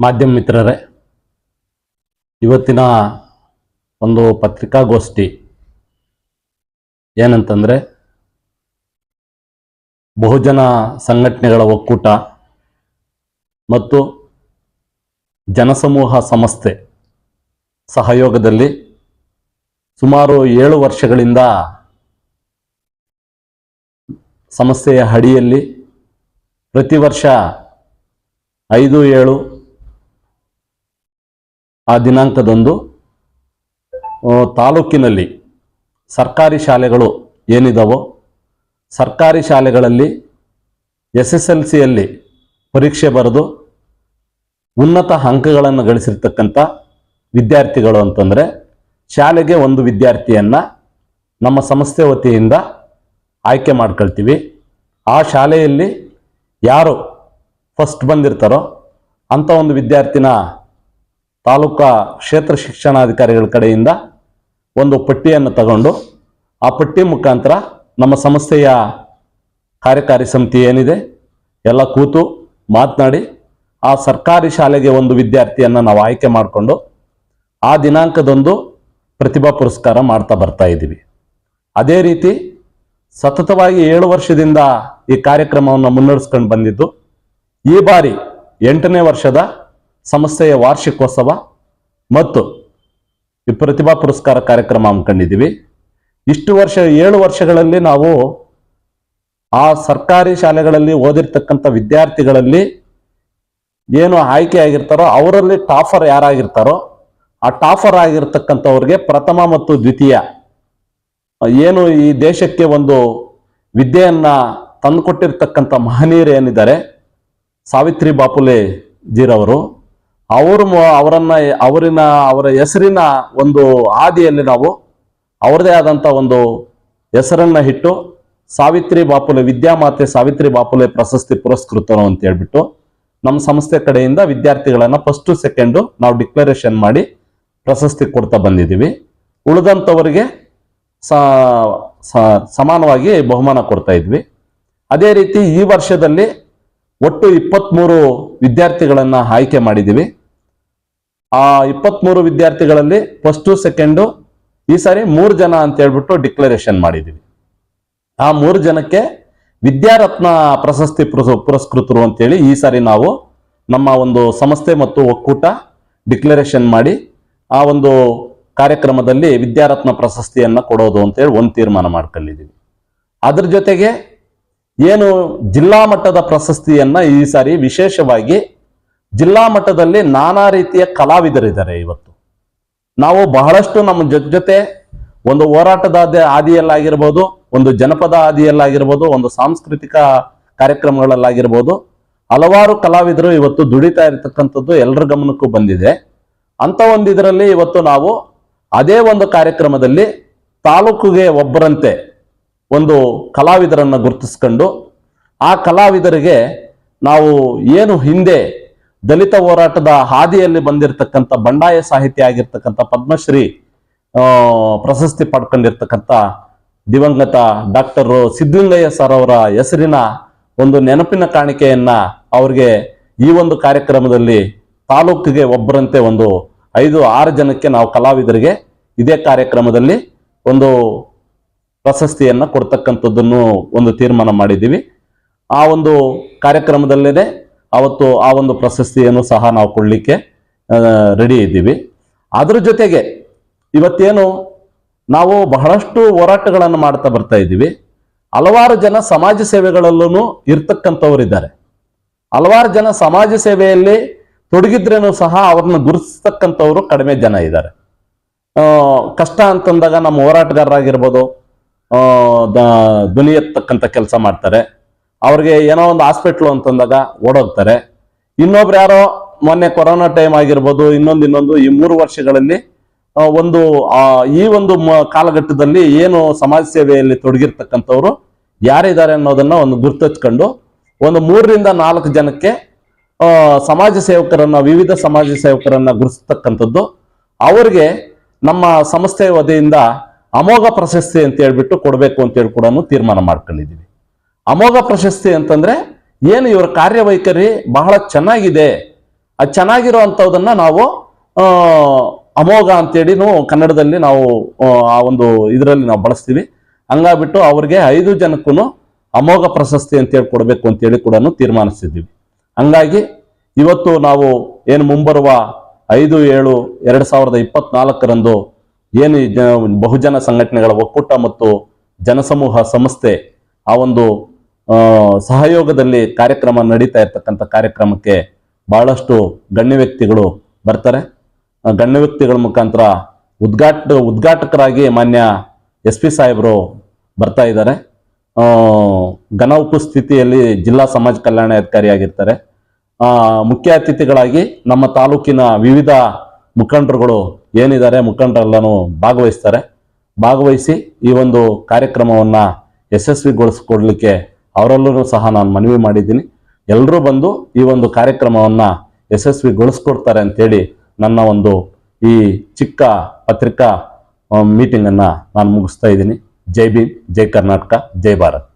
ಮಾಧ್ಯಮ ಮಿತ್ರರೇ, ಇವತ್ತಿನ ಒಂದು ಪತ್ರಿಕಾಗೋಷ್ಠಿ ಏನಂತಂದರೆ, ಬಹುಜನ ಸಂಘಟನೆಗಳ ಒಕ್ಕೂಟ ಮತ್ತು ಜನಸಮೂಹ ಸಂಸ್ಥೆ ಸಹಯೋಗದಲ್ಲಿ ಸುಮಾರು ಏಳು ವರ್ಷಗಳಿಂದ ಸಮಸ್ಯೆಯ ಅಡಿಯಲ್ಲಿ ಪ್ರತಿ ವರ್ಷ ಐದು, ಏಳು ಆ ದಿನಾಂಕದಂದು ತಾಲೂಕಿನಲ್ಲಿ ಸರ್ಕಾರಿ ಶಾಲೆಗಳು ಏನಿದಾವೋ, ಸರ್ಕಾರಿ ಶಾಲೆಗಳಲ್ಲಿ ಎಸ್ ಎಸ್ ಎಲ್ ಸಿಯಲ್ಲಿ ಪರೀಕ್ಷೆ ಬರೆದು ಉನ್ನತ ಅಂಕಗಳನ್ನು ಗಳಿಸಿರ್ತಕ್ಕಂಥ ವಿದ್ಯಾರ್ಥಿಗಳು ಅಂತಂದರೆ, ಶಾಲೆಗೆ ಒಂದು ವಿದ್ಯಾರ್ಥಿಯನ್ನು ನಮ್ಮ ಸಂಸ್ಥೆ ವತಿಯಿಂದ ಆಯ್ಕೆ ಮಾಡ್ಕೊಳ್ತೀವಿ. ಆ ಶಾಲೆಯಲ್ಲಿ ಯಾರು ಫಸ್ಟ್ ಬಂದಿರ್ತಾರೋ ಅಂಥ ಒಂದು ವಿದ್ಯಾರ್ಥಿನ ತಾಲೂಕಾ ಕ್ಷೇತ್ರ ಶಿಕ್ಷಣಾಧಿಕಾರಿಗಳ ಕಡೆಯಿಂದ ಒಂದು ಪಟ್ಟಿಯನ್ನು ತಗೊಂಡು ಆ ಪಟ್ಟಿ ಮುಖಾಂತರ ನಮ್ಮ ಸಂಸ್ಥೆಯ ಕಾರ್ಯಕಾರಿ ಸಮಿತಿ ಏನಿದೆ, ಎಲ್ಲ ಕೂತು ಮಾತನಾಡಿ ಆ ಸರ್ಕಾರಿ ಶಾಲೆಗೆ ಒಂದು ವಿದ್ಯಾರ್ಥಿಯನ್ನು ನಾವು ಆಯ್ಕೆ ಮಾಡಿಕೊಂಡು ಆ ದಿನಾಂಕದೊಂದು ಪ್ರತಿಭಾ ಪುರಸ್ಕಾರ ಮಾಡ್ತಾ ಬರ್ತಾ ಇದ್ದೀವಿ. ಅದೇ ರೀತಿ ಸತತವಾಗಿ ಏಳು ವರ್ಷದಿಂದ ಈ ಕಾರ್ಯಕ್ರಮವನ್ನು ಮುನ್ನಡೆಸ್ಕೊಂಡು ಬಂದಿದ್ದು, ಈ ಬಾರಿ ಎಂಟನೇ ವರ್ಷದ ಸಂಸ್ಥೆಯ ವಾರ್ಷಿಕೋತ್ಸವ ಮತ್ತು ಈ ಪ್ರತಿಭಾ ಪುರಸ್ಕಾರ ಕಾರ್ಯಕ್ರಮ ಹಮ್ಮಿಕೊಂಡಿದ್ದೀವಿ ಇಷ್ಟು ವರ್ಷ, ಏಳು ವರ್ಷಗಳಲ್ಲಿ ನಾವು ಆ ಸರ್ಕಾರಿ ಶಾಲೆಗಳಲ್ಲಿ ಓದಿರ್ತಕ್ಕಂಥ ವಿದ್ಯಾರ್ಥಿಗಳಲ್ಲಿ ಏನು ಆಯ್ಕೆ ಆಗಿರ್ತಾರೋ, ಅವರಲ್ಲಿ ಟಾಫರ್ ಯಾರಾಗಿರ್ತಾರೋ, ಆ ಟಾಫರ್ ಆಗಿರ್ತಕ್ಕಂಥವ್ರಿಗೆ ಪ್ರಥಮ ಮತ್ತು ದ್ವಿತೀಯ, ಏನು ಈ ದೇಶಕ್ಕೆ ಒಂದು ವಿದ್ಯೆಯನ್ನ ತಂದುಕೊಟ್ಟಿರ್ತಕ್ಕಂಥ ಮಹನೀಯರು ಏನಿದ್ದಾರೆ, ಸಾವಿತ್ರಿ ಬಾಪುಲೆ ಜೀರವರು. ಅವರು ಅವರನ್ನ ಅವರಿನ, ಅವರ ಹೆಸರಿನ ಒಂದು ಹಾದಿಯಲ್ಲಿ ನಾವು ಅವರದೇ ಆದಂಥ ಒಂದು ಹೆಸರನ್ನ ಇಟ್ಟು ಸಾವಿತ್ರಿ ಬಾಪುಲೆ, ವಿದ್ಯಾಮಾತೆ ಸಾವಿತ್ರಿ ಬಾಪುಲೆ ಪ್ರಶಸ್ತಿ ಪುರಸ್ಕೃತರು ಅಂತ ಹೇಳ್ಬಿಟ್ಟು ನಮ್ಮ ಸಂಸ್ಥೆ ಕಡೆಯಿಂದ ವಿದ್ಯಾರ್ಥಿಗಳನ್ನ ಫಸ್ಟ್ ಸೆಕೆಂಡು ನಾವು ಡಿಕ್ಲರೇಷನ್ ಮಾಡಿ ಪ್ರಶಸ್ತಿ ಕೊಡ್ತಾ ಬಂದಿದ್ದೀವಿ. ಉಳಿದಂಥವರಿಗೆ ಸಮಾನವಾಗಿ ಬಹುಮಾನ ಕೊಡ್ತಾ ಇದ್ವಿ. ಅದೇ ರೀತಿ ಈ ವರ್ಷದಲ್ಲಿ ಒಟ್ಟು ಇಪ್ಪತ್ತ್ಮೂರು ವಿದ್ಯಾರ್ಥಿಗಳನ್ನು ಆಯ್ಕೆ ಮಾಡಿದ್ದೀವಿ. ಆ ಇಪ್ಪತ್ಮೂರು ವಿದ್ಯಾರ್ಥಿಗಳಲ್ಲಿ ಫಸ್ಟು ಸೆಕೆಂಡು ಈ ಸಾರಿ ಮೂರು ಜನ ಅಂತ ಹೇಳ್ಬಿಟ್ಟು ಡಿಕ್ಲರೇಷನ್ ಮಾಡಿದ್ದೀವಿ ಆ ಮೂರು ಜನಕ್ಕೆ ವಿದ್ಯಾರತ್ನ ಪ್ರಶಸ್ತಿ ಪುರಸ್- ಪುರಸ್ಕೃತರು ಅಂತೇಳಿ ಈ ಸಾರಿ ನಾವು ನಮ್ಮ ಒಂದು ಸಂಸ್ಥೆ ಮತ್ತು ಒಕ್ಕೂಟ ಡಿಕ್ಲರೇಷನ್ ಮಾಡಿ ಆ ಒಂದು ಕಾರ್ಯಕ್ರಮದಲ್ಲಿ ವಿದ್ಯಾರತ್ನ ಪ್ರಶಸ್ತಿಯನ್ನು ಕೊಡೋದು ಅಂತೇಳಿ ಒಂದು ತೀರ್ಮಾನ ಮಾಡ್ಕೊಂಡಿದ್ದೀವಿ ಅದ್ರ ಜೊತೆಗೆ ಏನು ಜಿಲ್ಲಾ ಮಟ್ಟದ ಪ್ರಶಸ್ತಿಯನ್ನು ಈ ಸಾರಿ ವಿಶೇಷವಾಗಿ ಜಿಲ್ಲಾ ಮಟ್ಟದಲ್ಲಿ ನಾನಾ ರೀತಿಯ ಕಲಾವಿದರಿದ್ದಾರೆ ಇವತ್ತು. ನಾವು ಬಹಳಷ್ಟು ನಮ್ಮ ಜೊತೆ ಜೊತೆ ಒಂದು ಹೋರಾಟದ ಹಾದಿ- ಹಾದಿಯಲ್ಲಾಗಿರ್ಬೋದು, ಒಂದು ಜನಪದ ಹಾದಿಯಲ್ಲಾಗಿರ್ಬೋದು, ಒಂದು ಸಾಂಸ್ಕೃತಿಕ ಕಾರ್ಯಕ್ರಮಗಳಲ್ಲಾಗಿರ್ಬೋದು, ಹಲವಾರು ಕಲಾವಿದರು ಇವತ್ತು ದುಡಿತಾ ಇರತಕ್ಕಂಥದ್ದು ಎಲ್ಲರ ಗಮನಕ್ಕೂ ಬಂದಿದೆ. ಅಂತ ಒಂದು ಇದರಲ್ಲಿ ಇವತ್ತು ನಾವು ಅದೇ ಒಂದು ಕಾರ್ಯಕ್ರಮದಲ್ಲಿ ತಾಲೂಕಿಗೆ ಒಬ್ಬರಂತೆ ಒಂದು ಕಲಾವಿದರನ್ನು ಗುರುತಿಸ್ಕೊಂಡು, ಆ ಕಲಾವಿದರಿಗೆ ನಾವು ಏನು ಹಿಂದೆ ದಲಿತ ಹೋರಾಟದ ಹಾದಿಯಲ್ಲಿ ಬಂದಿರತಕ್ಕಂಥ ಬಂಡಾಯ ಸಾಹಿತ್ಯ ಆಗಿರ್ತಕ್ಕಂಥ ಪದ್ಮಶ್ರೀ ಪ್ರಶಸ್ತಿ ಪಡ್ಕೊಂಡಿರ್ತಕ್ಕಂಥ ದಿವಂಗತ ಡಾಕ್ಟರ್ ಸಿದ್ದಲಿಂಗಯ್ಯ ಸರ್ ಅವರ ಹೆಸರಿನ ಒಂದು ನೆನಪಿನ ಕಾಣಿಕೆಯನ್ನ ಅವ್ರಿಗೆ ಈ ಒಂದು ಕಾರ್ಯಕ್ರಮದಲ್ಲಿ ತಾಲೂಕಿಗೆ ಒಬ್ಬರಂತೆ ಒಂದು ಐದು, ಆರು ಜನಕ್ಕೆ ನಾವು ಕಲಾವಿದರಿಗೆ ಇದೇ ಕಾರ್ಯಕ್ರಮದಲ್ಲಿ ಒಂದು ಪ್ರಶಸ್ತಿಯನ್ನ ಕೊಡ್ತಕ್ಕಂಥದ್ದನ್ನು ಒಂದು ತೀರ್ಮಾನ ಮಾಡಿದ್ದೀವಿ. ಆ ಒಂದು ಕಾರ್ಯಕ್ರಮದಲ್ಲೇ ಅವತ್ತು ಆ ಒಂದು ಪ್ರಶಸ್ತಿಯನ್ನು ಸಹ ನಾವು ಕೊಡಲಿಕ್ಕೆ ರೆಡಿ ಇದ್ದೀವಿ. ಅದರ ಜೊತೆಗೆ ಇವತ್ತೇನು ನಾವು ಬಹಳಷ್ಟು ಹೋರಾಟಗಳನ್ನು ಮಾಡ್ತಾ ಬರ್ತಾ ಇದ್ದೀವಿ. ಹಲವಾರು ಜನ ಸಮಾಜ ಸೇವೆಗಳಲ್ಲೂ ಇರ್ತಕ್ಕಂಥವರಿದ್ದಾರೆ ಹಲವಾರು ಜನ ಸಮಾಜ ಸೇವೆಯಲ್ಲಿ ತೊಡಗಿದ್ರೇನು ಸಹ ಅವ್ರನ್ನ ಗುರುತಿಸ್ತಕ್ಕಂಥವ್ರು ಕಡಿಮೆ ಜನ ಇದ್ದಾರೆ. ಕಷ್ಟ ಅಂತಂದಾಗ ನಮ್ಮ ಹೋರಾಟಗಾರರಾಗಿರ್ಬೋದು ಧ್ವನಿ ಎತ್ತಕ್ಕಂಥ ಕೆಲಸ ಮಾಡ್ತಾರೆ. ಅವ್ರಿಗೆ ಏನೋ ಒಂದು ಹಾಸ್ಪಿಟ್ಲು ಅಂತಂದಾಗ ಓಡೋಗ್ತಾರೆ. ಇನ್ನೊಬ್ರು ಯಾರೋ ಮೊನ್ನೆ ಕೊರೋನಾ ಟೈಮ್ ಆಗಿರ್ಬೋದು, ಇನ್ನೊಂದು ಇನ್ನೊಂದು ಈ ಮೂರು ವರ್ಷಗಳಲ್ಲಿ ಒಂದು ಈ ಒಂದು ಕಾಲಘಟ್ಟದಲ್ಲಿ ಏನು ಸಮಾಜ ಸೇವೆಯಲ್ಲಿ ತೊಡಗಿರ್ತಕ್ಕಂಥವ್ರು ಯಾರಿದ್ದಾರೆ ಅನ್ನೋದನ್ನ ಒಂದು ಗುರ್ತಚ್ಕೊಂಡು ಒಂದು ಮೂರರಿಂದ ನಾಲ್ಕು ಜನಕ್ಕೆ ಸಮಾಜ ಸೇವಕರನ್ನ, ವಿವಿಧ ಸಮಾಜ ಸೇವಕರನ್ನ ಗುರುತಿಸ್ತಕ್ಕಂಥದ್ದು. ಅವ್ರಿಗೆ ನಮ್ಮ ಸಂಸ್ಥೆ ವತಿಯಿಂದ ಅಮೋಘ ಪ್ರಶಸ್ತಿ ಅಂತ ಹೇಳ್ಬಿಟ್ಟು ಕೊಡಬೇಕು ಅಂತ ಹೇಳಿ ಕೂಡ ತೀರ್ಮಾನ ಮಾಡ್ಕೊಂಡಿದ್ದೀವಿ. ಅಮೋಘ ಪ್ರಶಸ್ತಿ ಅಂತಂದ್ರೆ ಏನು ಇವರ ಕಾರ್ಯವೈಖರಿ ಬಹಳ ಚೆನ್ನಾಗಿದೆ. ಆ ಚೆನ್ನಾಗಿರೋ ಅಂಥದ್ದನ್ನ ನಾವು ಅಮೋಘ ಅಂತೇಳಿ ಕನ್ನಡದಲ್ಲಿ ನಾವು ಆ, ಒಂದು ಇದರಲ್ಲಿ ನಾವು ಬಳಸ್ತೀವಿ. ಹಂಗಾಗ್ಬಿಟ್ಟು ಅವ್ರಿಗೆ ಐದು ಜನಕ್ಕೂ ಅಮೋಘ ಪ್ರಶಸ್ತಿ ಅಂತೇಳಿ ಕೊಡಬೇಕು ಅಂತೇಳಿ ಕೂಡ ತೀರ್ಮಾನಿಸಿದ್ದೀವಿ. ಹಂಗಾಗಿ ಇವತ್ತು ನಾವು ಏನು ಮುಂಬರುವ ಐದು ಏಳು ಎರಡು ಸಾವಿರದ ಇಪ್ಪತ್ನಾಲ್ಕರಂದು ಏನು ಬಹುಜನ ಸಂಘಟನೆಗಳ ಒಕ್ಕೂಟ ಮತ್ತು ಜನಸಮೂಹ ಸಂಸ್ಥೆ ಆ ಒಂದು ಸಹಯೋಗದಲ್ಲಿ ಕಾರ್ಯಕ್ರಮ ನಡೀತಾ ಇರ್ತಕ್ಕಂಥ ಕಾರ್ಯಕ್ರಮಕ್ಕೆ ಬಹಳಷ್ಟು ಗಣ್ಯ ವ್ಯಕ್ತಿಗಳು ಬರ್ತಾರೆ. ಗಣ್ಯ ವ್ಯಕ್ತಿಗಳ ಮುಖಾಂತರ ಉದ್ಘಾಟ, ಉದ್ಘಾಟಕರಾಗಿ ಮಾನ್ಯ ಎಸ್ ಪಿ ಸಾಹೇಬರು ಬರ್ತಾ ಇದ್ದಾರೆ. ಘನ ಉಪಸ್ಥಿತಿಯಲ್ಲಿ ಜಿಲ್ಲಾ ಸಮಾಜ ಕಲ್ಯಾಣ ಅಧಿಕಾರಿಯಾಗಿರ್ತಾರೆ. ಮುಖ್ಯ ಅತಿಥಿಗಳಾಗಿ ನಮ್ಮ ತಾಲೂಕಿನ ವಿವಿಧ ಮುಖಂಡರುಗಳು ಏನಿದ್ದಾರೆ ಮುಖಂಡರೆಲ್ಲನೂ ಭಾಗವಹಿಸ್ತಾರೆ. ಭಾಗವಹಿಸಿ ಈ ಒಂದು ಕಾರ್ಯಕ್ರಮವನ್ನು ಯಶಸ್ವಿಗೊಳಿಸ್ಕೊಡ್ಲಿಕ್ಕೆ ಅವರಲ್ಲೂ ಸಹ ನಾನು ಮನವಿ ಮಾಡಿದ್ದೀನಿ. ಎಲ್ಲರೂ ಬಂದು ಈ ಒಂದು ಕಾರ್ಯಕ್ರಮವನ್ನು ಯಶಸ್ವಿಗೊಳಿಸ್ಕೊಡ್ತಾರೆ ಅಂತೇಳಿ ನನ್ನ ಒಂದು ಈ ಚಿಕ್ಕ ಪತ್ರಿಕಾ ಮೀಟಿಂಗನ್ನು ನಾನು ಮುಗಿಸ್ತಾ ಇದ್ದೀನಿ. ಜೈ ಭೀಮ್, ಜೈ ಕರ್ನಾಟಕ, ಜೈ ಭಾರತ್.